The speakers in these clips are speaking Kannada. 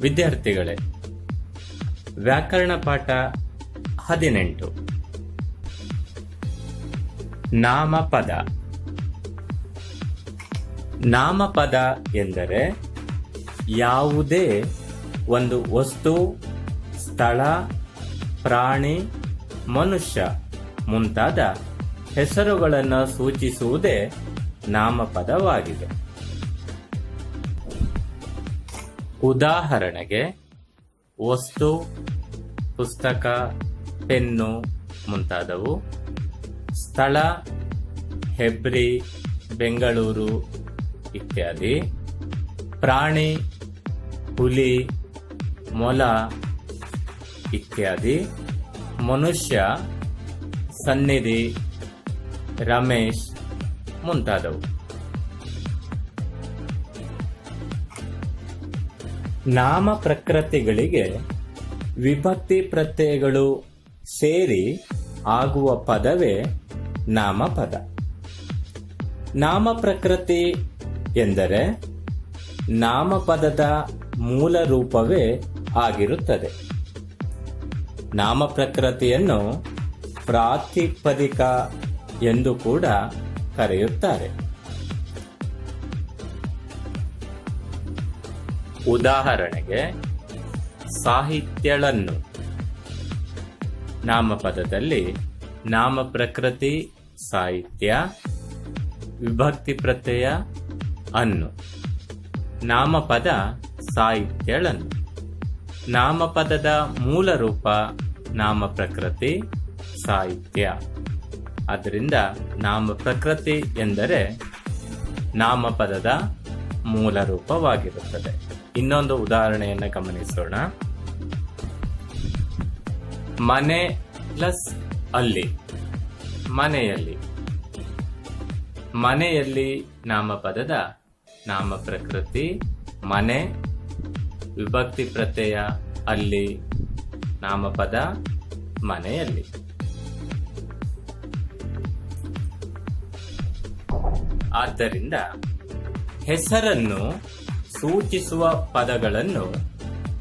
ವಿದ್ಯಾರ್ಥಿಗಳೇ, ವ್ಯಾಕರಣ ಪಾಠ ಹದಿನೆಂಟು. ನಾಮಪದ. ನಾಮಪದ ಎಂದರೆ ಯಾವುದೇ ಒಂದು ವಸ್ತು, ಸ್ಥಳ, ಪ್ರಾಣಿ, ಮನುಷ್ಯ ಮುಂತಾದ ಹೆಸರುಗಳನ್ನು ಸೂಚಿಸುವುದೇ ನಾಮಪದವಾಗಿದೆ. ಉದಾಹರಣೆಗೆ, ವಸ್ತು, ಪುಸ್ತಕ, ಪೆನ್ನು ಮುಂತಾದವು. ಸ್ಥಳ, ಹೆಬ್ರಿ, ಬೆಂಗಳೂರು ಇತ್ಯಾದಿ. ಪ್ರಾಣಿ, ಹುಲಿ, ಮೊಲ ಇತ್ಯಾದಿ. ಮನುಷ್ಯ, ಸನ್ನಿಧಿ, ರಮೇಶ್ ಮುಂತಾದವು. ನಾಮ ಪ್ರಕೃತಿಗಳಿಗೆ ವಿಭಕ್ತಿ ಪ್ರತ್ಯಯಗಳು ಸೇರಿ ಆಗುವ ಪದವೇ ನಾಮಪದ. ನಾಮ ಪ್ರಕೃತಿ ಎಂದರೆ ನಾಮಪದದ ಮೂಲ ರೂಪವೇ ಆಗಿರುತ್ತದೆ. ನಾಮ ಪ್ರಕೃತಿಯನ್ನು ಪ್ರಾತಿಪದಿಕ ಎಂದು ಕೂಡ ಕರೆಯುತ್ತಾರೆ. ಉದಾಹರಣೆಗೆ, ಸಾಹಿತ್ಯಳನ್ನು. ನಾಮಪದದಲ್ಲಿ ನಾಮ ಪ್ರಕೃತಿ ಸಾಹಿತ್ಯ, ವಿಭಕ್ತಿ ಪ್ರತ್ಯಯ ಅನ್ನು. ನಾಮಪದ, ಸಾಹಿತ್ಯಳನ್ನು. ನಾಮಪದದ ಮೂಲ ರೂಪ ನಾಮ ಪ್ರಕೃತಿ ಸಾಹಿತ್ಯ. ಆದ್ದರಿಂದ ನಾಮ ಪ್ರಕೃತಿ ಎಂದರೆ ನಾಮಪದದ ಮೂಲ ರೂಪವಾಗಿರುತ್ತದೆ. ಇನ್ನೊಂದು ಉದಾಹರಣೆಯನ್ನು ಗಮನಿಸೋಣ. ಮನೆ ಪ್ಲಸ್ ಅಲ್ಲಿ. ಮನೆಯಲ್ಲಿ. ಮನೆಯಲ್ಲಿ ನಾಮಪದದ ನಾಮ ಪ್ರಕೃತಿ ಮನೆ, ವಿಭಕ್ತಿ ಪ್ರತ್ಯಯ, ಅಲ್ಲಿ, ನಾಮಪದ, ಮನೆಯಲ್ಲಿ. ಆದ್ದರಿಂದ ಹೆಸರನ್ನು ಸೂಚಿಸುವ ಪದಗಳನ್ನು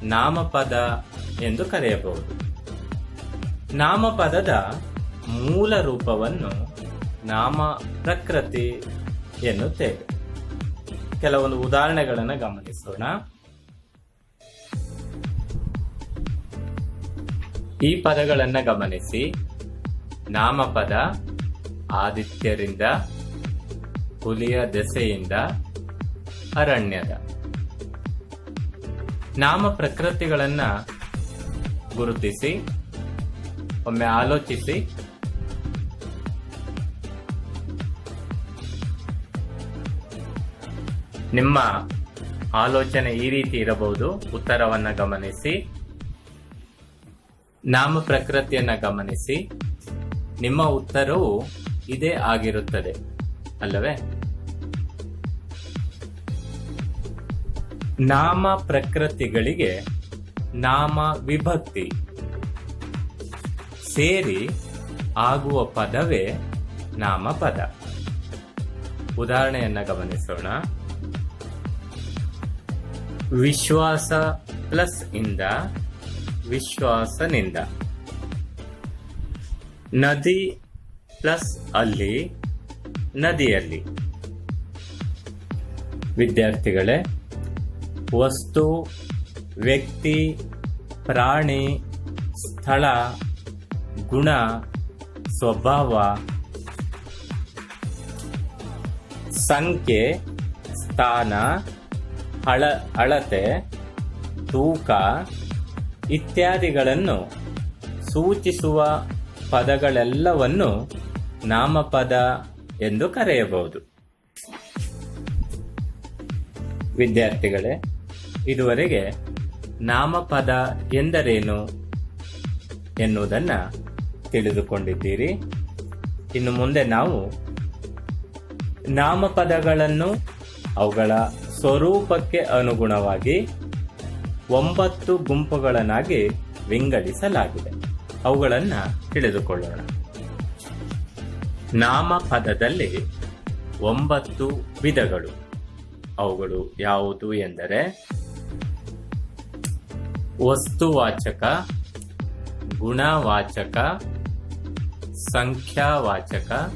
ನಾಮಪದ ಎಂದು ಕರೆಯಬಹುದು. ನಾಮಪದದ ಮೂಲ ರೂಪವನ್ನು ನಾಮ ಪ್ರಕೃತಿ ಎನ್ನುತ್ತೇವೆ. ಕೆಲವೊಂದು ಉದಾಹರಣೆಗಳನ್ನು ಗಮನಿಸೋಣ. ಈ ಪದಗಳನ್ನು ಗಮನಿಸಿ. ನಾಮಪದ ಆದಿತ್ಯರಿಂದ, ಹುಲಿಯ ದೆಸೆಯಿಂದ, ಅರಣ್ಯದ. ನಾಮ ಪ್ರಕೃತಿಗಳನ್ನ ಗುರುತಿಸಿ, ಒಮ್ಮೆ ಆಲೋಚಿಸಿ. ನಿಮ್ಮ ಆಲೋಚನೆ ಈ ರೀತಿ ಇರಬಹುದು. ಉತ್ತರವನ್ನ ಗಮನಿಸಿ. ನಾಮ ಪ್ರಕೃತಿಯನ್ನ ಗಮನಿಸಿ. ನಿಮ್ಮ ಉತ್ತರವು ಇದೇ ಆಗಿರುತ್ತದೆ. ಅಲ್ಲವೇ? ನಾಮ ಪ್ರಕೃತಿಗಳಿಗೆ ನಾಮ ವಿಭಕ್ತಿ. ಸೇರಿ ಆಗುವ ಪದವೇ ನಾಮಪದ. ಉದಾಹರಣೆಯನ್ನ ಗಮನಿಸೋಣ. ವಿಶ್ವಾಸ ಪ್ಲಸ್ ಇಂದ ವಿಶ್ವಾಸನಿಂದ. ನದಿ ಪ್ಲಸ್ ಅಲ್ಲಿ, ನದಿಯಲ್ಲಿ. ವಿದ್ಯಾರ್ಥಿಗಳೇ ವಸ್ತು, ವ್ಯಕ್ತಿ, ಪ್ರಾಣಿ, ಸ್ಥಳ, ಗುಣ, ಸ್ವಭಾವ. ಸಂಖ್ಯೆ, ಸ್ಥಾನ, ಹಳ, ಅಳತೆ, ತೂಕ ಇತ್ಯಾದಿಗಳನ್ನು ಸೂಚಿಸುವ ಪದಗಳೆಲ್ಲವನ್ನು ನಾಮಪದ ಎಂದು ಕರೆಯಬಹುದು. ವಿದ್ಯಾರ್ಥಿಗಳೇ ಇದುವರೆಗೆ ನಾಮಪದ ಎಂದರೇನು ಎನ್ನುವುದನ್ನು ತಿಳಿದುಕೊಂಡಿದ್ದೀರಿ. ಇನ್ನು ಮುಂದೆ ನಾವು ನಾಮಪದಗಳನ್ನು ಅವುಗಳ ಸ್ವರೂಪಕ್ಕೆ ಅನುಗುಣವಾಗಿ ಒಂಬತ್ತು ಗುಂಪುಗಳನ್ನಾಗಿ ವಿಂಗಡಿಸಲಾಗಿದೆ. ಅವುಗಳನ್ನು ತಿಳಿದುಕೊಳ್ಳೋಣ. ನಾಮಪದದಲ್ಲಿ ಒಂಬತ್ತು ವಿಧಗಳು. ಅವುಗಳು ಯಾವುದು ಎಂದರೆ ವಸ್ತುವಾಚಕ ಗುಣವಾಚಕ ಸಂಖ್ಯಾವಾಚಕ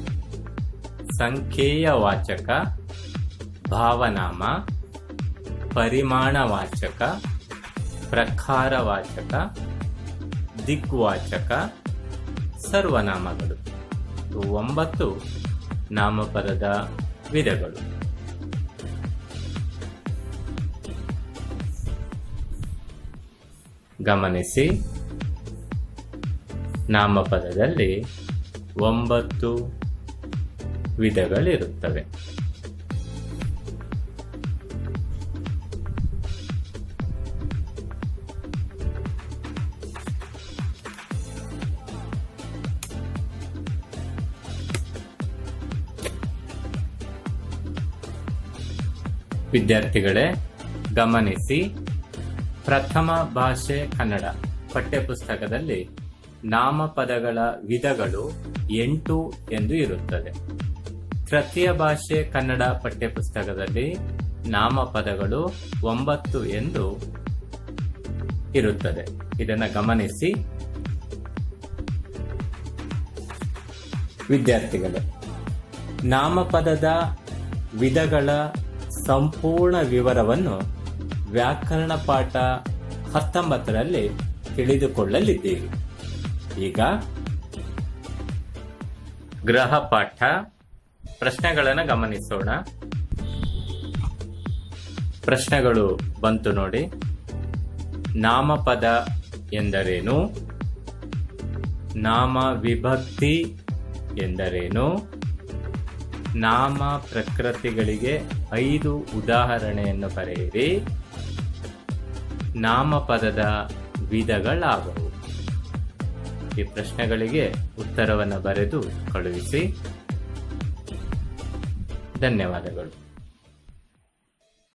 ಸಂಖ್ಯೇಯವಾಚಕ ಭಾವನಾಮ ಪರಿಮಾಣವಾಚಕ ಪ್ರಕಾರವಾಚಕ ದಿಗ್ವಾಚಕ ಸರ್ವನಾಮಗಳು. ಒಂಬತ್ತು ನಾಮಪದದ ವಿಧಗಳು. ಗಮನಿಸಿ. ನಾಮಪದದಲ್ಲಿ ಒಂಬತ್ತು ವಿಧಗಳಿರುತ್ತವೆ. ವಿದ್ಯಾರ್ಥಿಗಳೇ ಗಮನಿಸಿ. ಪ್ರಥಮ ಭಾಷೆ ಕನ್ನಡ ಪಠ್ಯಪುಸ್ತಕದಲ್ಲಿ ನಾಮಪದಗಳ ವಿಧಗಳು ಎಂಟು ಎಂದು ಇರುತ್ತದೆ. ತೃತೀಯ ಭಾಷೆ ಕನ್ನಡ ಪಠ್ಯಪುಸ್ತಕದಲ್ಲಿ ನಾಮಪದಗಳು ಒಂಬತ್ತು ಎಂದು ಇರುತ್ತದೆ. ಇದನ್ನು ಗಮನಿಸಿ. ವಿದ್ಯಾರ್ಥಿಗಳೇ, ನಾಮಪದದ ವಿಧಗಳ ಸಂಪೂರ್ಣ ವಿವರವನ್ನು ವ್ಯಾಕರಣ ಪಾಠ ಹತ್ತೊಂಬತ್ತರಲ್ಲಿ ತಿಳಿದುಕೊಳ್ಳಲಿದ್ದೀರಿ. ಈಗ ಗ್ರಹ ಪಾಠ ಪ್ರಶ್ನೆಗಳನ್ನು ಗಮನಿಸೋಣ. ಪ್ರಶ್ನೆಗಳು ಬಂತು ನೋಡಿ. ನಾಮಪದ ಎಂದರೇನು? ನಾಮ ವಿಭಕ್ತಿ ಎಂದರೇನು? ನಾಮ ಪ್ರಕೃತಿಗಳಿಗೆ ಐದು ಉದಾಹರಣೆಯನ್ನು ಬರೆಯಿರಿ. ನಾಮಪದದ ವಿಧಗಳಾಗವು ಈ ಪ್ರಶ್ನೆಗಳಿಗೆ ಉತ್ತರವನ್ನು ಬರೆದು ಕಳುಹಿಸಿ. ಧನ್ಯವಾದಗಳು.